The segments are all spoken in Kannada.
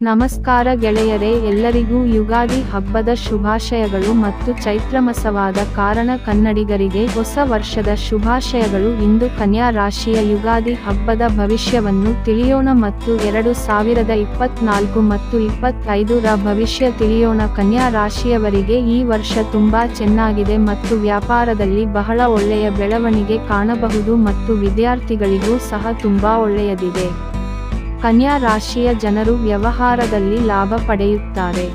ನಮಸ್ಕಾರ ಗೆಳೆಯರೇ, ಎಲ್ಲರಿಗೂ ಯುಗಾದಿ ಹಬ್ಬದ ಶುಭಾಶಯಗಳು ಮತ್ತು ಚೈತ್ರಮಸವಾದ ಕಾರಣ ಕನ್ನಡಿಗರಿಗೆ ಹೊಸ ವರ್ಷದ ಶುಭಾಶಯಗಳು. ಇಂದು ಕನ್ಯಾ ರಾಶಿಯ ಯುಗಾದಿ ಹಬ್ಬದ ಭವಿಷ್ಯವನ್ನು ತಿಳಿಯೋಣ ಮತ್ತು ಎರಡು ಸಾವಿರದ ಇಪ್ಪತ್ನಾಲ್ಕು ಮತ್ತು ಇಪ್ಪತ್ತೈದರ ಭವಿಷ್ಯ ತಿಳಿಯೋಣ. ಕನ್ಯಾ ರಾಶಿಯವರಿಗೆ ಈ ವರ್ಷ ತುಂಬಾ ಚೆನ್ನಾಗಿದೆ ಮತ್ತು ವ್ಯಾಪಾರದಲ್ಲಿ ಬಹಳ ಒಳ್ಳೆಯ ಬೆಳವಣಿಗೆ ಕಾಣಬಹುದು ಮತ್ತು ವಿದ್ಯಾರ್ಥಿಗಳಿಗೂ ಸಹ ತುಂಬಾ ಒಳ್ಳೆಯದಿದೆ. ಕನ್ಯಾ ರಾಶಿಯ ಜನರು ವ್ಯವಹಾರದಲ್ಲಿ ಲಾಭ ಪಡೆಯುತ್ತಾರೆ.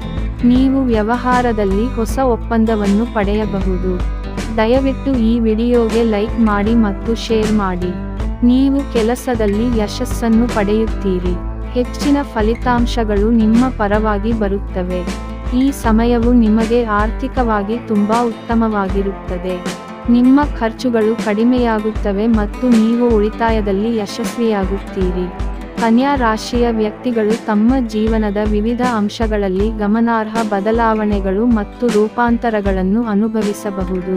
ನೀವು ವ್ಯವಹಾರದಲ್ಲಿ ಹೊಸ ಒಪ್ಪಂದವನ್ನು ಪಡೆಯಬಹುದು. ದಯವಿಟ್ಟು ಈ ವಿಡಿಯೋಗೆ ಲೈಕ್ ಮಾಡಿ ಮತ್ತು ಶೇರ್ ಮಾಡಿ. ನೀವು ಕೆಲಸದಲ್ಲಿ ಯಶಸ್ಸನ್ನು ಪಡೆಯುತ್ತೀರಿ. ಹೆಚ್ಚಿನ ಫಲಿತಾಂಶಗಳು ನಿಮ್ಮ ಪರವಾಗಿ ಬರುತ್ತವೆ. ಈ ಸಮಯವು ನಿಮಗೆ ಆರ್ಥಿಕವಾಗಿ ತುಂಬಾ ಉತ್ತಮವಾಗಿರುತ್ತದೆ. ನಿಮ್ಮ ಖರ್ಚುಗಳು ಕಡಿಮೆಯಾಗುತ್ತವೆ ಮತ್ತು ನೀವು ಉಳಿತಾಯದಲ್ಲಿ ಯಶಸ್ವಿಯಾಗುತ್ತೀರಿ. ಕನ್ಯಾ ರಾಶಿಯ ವ್ಯಕ್ತಿಗಳು ತಮ್ಮ ಜೀವನದ ವಿವಿಧ ಅಂಶಗಳಲ್ಲಿ ಗಮನಾರ್ಹ ಬದಲಾವಣೆಗಳು ಮತ್ತು ರೂಪಾಂತರಗಳನ್ನು ಅನುಭವಿಸಬಹುದು.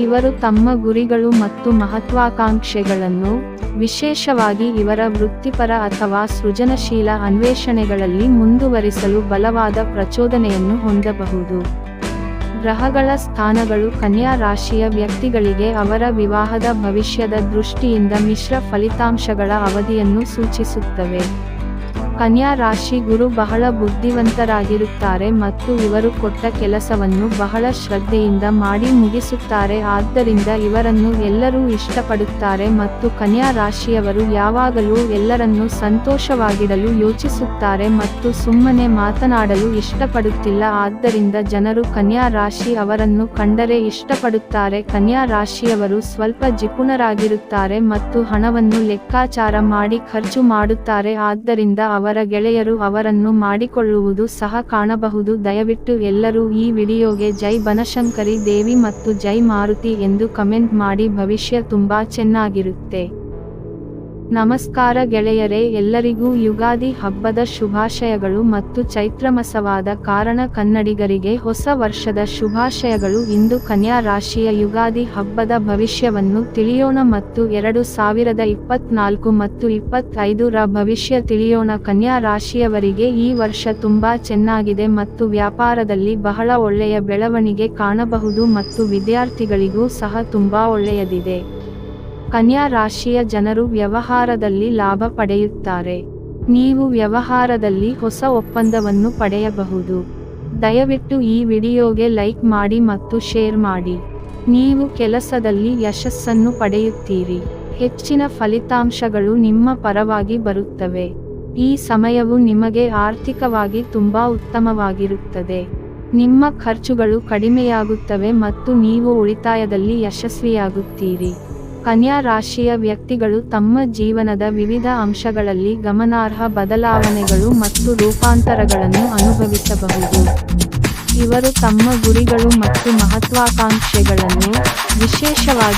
ಇವರು ತಮ್ಮ ಗುರಿಗಳು ಮತ್ತು ಮಹತ್ವಾಕಾಂಕ್ಷೆಗಳನ್ನು, ವಿಶೇಷವಾಗಿ ಇವರ ವೃತ್ತಿಪರ ಅಥವಾ ಸೃಜನಶೀಲ ಅನ್ವೇಷಣೆಗಳಲ್ಲಿ ಮುಂದುವರಿಸಲು ಬಲವಾದ ಪ್ರಚೋದನೆಯನ್ನು ಹೊಂದಬಹುದು. ಗ್ರಹಗಳ ಸ್ಥಾನಗಳು ಕನ್ಯಾ ರಾಶಿಯ ವ್ಯಕ್ತಿಗಳಿಗೆ ಅವರ ವಿವಾಹದ ಭವಿಷ್ಯದ ದೃಷ್ಟಿಯಿಂದ ಮಿಶ್ರ ಫಲಿತಾಂಶಗಳ ಅವಧಿಯನ್ನು ಸೂಚಿಸುತ್ತವೆ. ಕನ್ಯಾ ರಾಶಿ ಗುರು ಬಹಳ ಬುದ್ಧಿವಂತರಾಗಿರುತ್ತಾರೆ ಮತ್ತು ಇವರು ಕೊಟ್ಟ ಕೆಲಸವನ್ನು ಬಹಳ ಶ್ರದ್ಧೆಯಿಂದ ಮಾಡಿ ಮುಗಿಸುತ್ತಾರೆ. ಆದ್ದರಿಂದ ಇವರನ್ನು ಎಲ್ಲರೂ ಇಷ್ಟಪಡುತ್ತಾರೆ ಮತ್ತು ಕನ್ಯಾ ರಾಶಿಯವರು ಯಾವಾಗಲೂ ಎಲ್ಲರನ್ನು ಸಂತೋಷವಾಗಿಡಲು ಯೋಚಿಸುತ್ತಾರೆ ಮತ್ತು ಸುಮ್ಮನೆ ಮಾತನಾಡಲು ಇಷ್ಟಪಡುತ್ತಿಲ್ಲ. ಆದ್ದರಿಂದ ಜನರು ಕನ್ಯಾ ರಾಶಿ ಅವರನ್ನು ಕಂಡರೆ ಇಷ್ಟಪಡುತ್ತಾರೆ. ಕನ್ಯಾ ರಾಶಿಯವರು ಸ್ವಲ್ಪ ಜಿಪುಣರಾಗಿರುತ್ತಾರೆ ಮತ್ತು ಹಣವನ್ನು ಲೆಕ್ಕಾಚಾರ ಮಾಡಿ ಖರ್ಚು ಮಾಡುತ್ತಾರೆ. ಆದ್ದರಿಂದ ಅವರ ಗೆಳೆಯರು ಅವರನ್ನು ಮಾಡಿಕೊಳ್ಳುವುದು ಸಹ ಕಾಣಬಹುದು. ದಯವಿಟ್ಟು ಎಲ್ಲರೂ ಈ ವಿಡಿಯೋಗೆ ಜೈ ಬನಶಂಕರಿ ದೇವಿ ಮತ್ತು ಜೈ ಮಾರುತಿ ಎಂದು ಕಮೆಂಟ್ ಮಾಡಿ. ಭವಿಷ್ಯ ತುಂಬಾ ಚೆನ್ನಾಗಿರುತ್ತೆ. ನಮಸ್ಕಾರ ಗೆಳೆಯರೇ, ಎಲ್ಲರಿಗೂ ಯುಗಾದಿ ಹಬ್ಬದ ಶುಭಾಶಯಗಳು ಮತ್ತು ಚೈತ್ರಮಸವಾದ ಕಾರಣ ಕನ್ನಡಿಗರಿಗೆ ಹೊಸ ವರ್ಷದ ಶುಭಾಶಯಗಳು. ಇಂದು ಕನ್ಯಾ ರಾಶಿಯ ಯುಗಾದಿ ಹಬ್ಬದ ಭವಿಷ್ಯವನ್ನು ತಿಳಿಯೋಣ ಮತ್ತು ಎರಡು ಸಾವಿರದ ಇಪ್ಪತ್ನಾಲ್ಕು ಮತ್ತು ಇಪ್ಪತ್ತೈದರ ಭವಿಷ್ಯ ತಿಳಿಯೋಣ. ಕನ್ಯಾ ರಾಶಿಯವರಿಗೆ ಈ ವರ್ಷ ತುಂಬಾ ಚೆನ್ನಾಗಿದೆ ಮತ್ತು ವ್ಯಾಪಾರದಲ್ಲಿ ಬಹಳ ಒಳ್ಳೆಯ ಬೆಳವಣಿಗೆ ಕಾಣಬಹುದು ಮತ್ತು ವಿದ್ಯಾರ್ಥಿಗಳಿಗೂ ಸಹ ತುಂಬಾ ಒಳ್ಳೆಯದಿದೆ. ಕನ್ಯಾ ರಾಶಿಯ ಜನರು ವ್ಯವಹಾರದಲ್ಲಿ ಲಾಭ ಪಡೆಯುತ್ತಾರೆ. ನೀವು ವ್ಯವಹಾರದಲ್ಲಿ ಹೊಸ ಒಪ್ಪಂದವನ್ನು ಪಡೆಯಬಹುದು. ದಯವಿಟ್ಟು ಈ ವಿಡಿಯೋಗೆ ಲೈಕ್ ಮಾಡಿ ಮತ್ತು ಶೇರ್ ಮಾಡಿ. ನೀವು ಕೆಲಸದಲ್ಲಿ ಯಶಸ್ಸನ್ನು ಪಡೆಯುತ್ತೀರಿ. ಹೆಚ್ಚಿನ ಫಲಿತಾಂಶಗಳು ನಿಮ್ಮ ಪರವಾಗಿ ಬರುತ್ತವೆ. ಈ ಸಮಯವು ನಿಮಗೆ ಆರ್ಥಿಕವಾಗಿ ತುಂಬಾ ಉತ್ತಮವಾಗಿರುತ್ತದೆ. ನಿಮ್ಮ ಖರ್ಚುಗಳು ಕಡಿಮೆಯಾಗುತ್ತವೆ ಮತ್ತು ನೀವು ಉಳಿತಾಯದಲ್ಲಿ ಯಶಸ್ವಿಯಾಗುತ್ತೀರಿ. ಕನ್ಯಾ ರಾಶಿಯ ವ್ಯಕ್ತಿಗಳು ತಮ್ಮ ಜೀವನದ ವಿವಿಧ ಅಂಶಗಳಲ್ಲಿ ಗಮನಾರ್ಹ ಬದಲಾವಣೆಗಳು ಮತ್ತು ರೂಪಾಂತರಗಳನ್ನು ಅನುಭವಿಸಬಹುದು. ಇವರು ತಮ್ಮ ಗುರಿಗಳು ಮತ್ತು ಮಹತ್ವಾಕಾಂಕ್ಷೆಗಳನ್ನು ವಿಶೇಷವಾಗಿ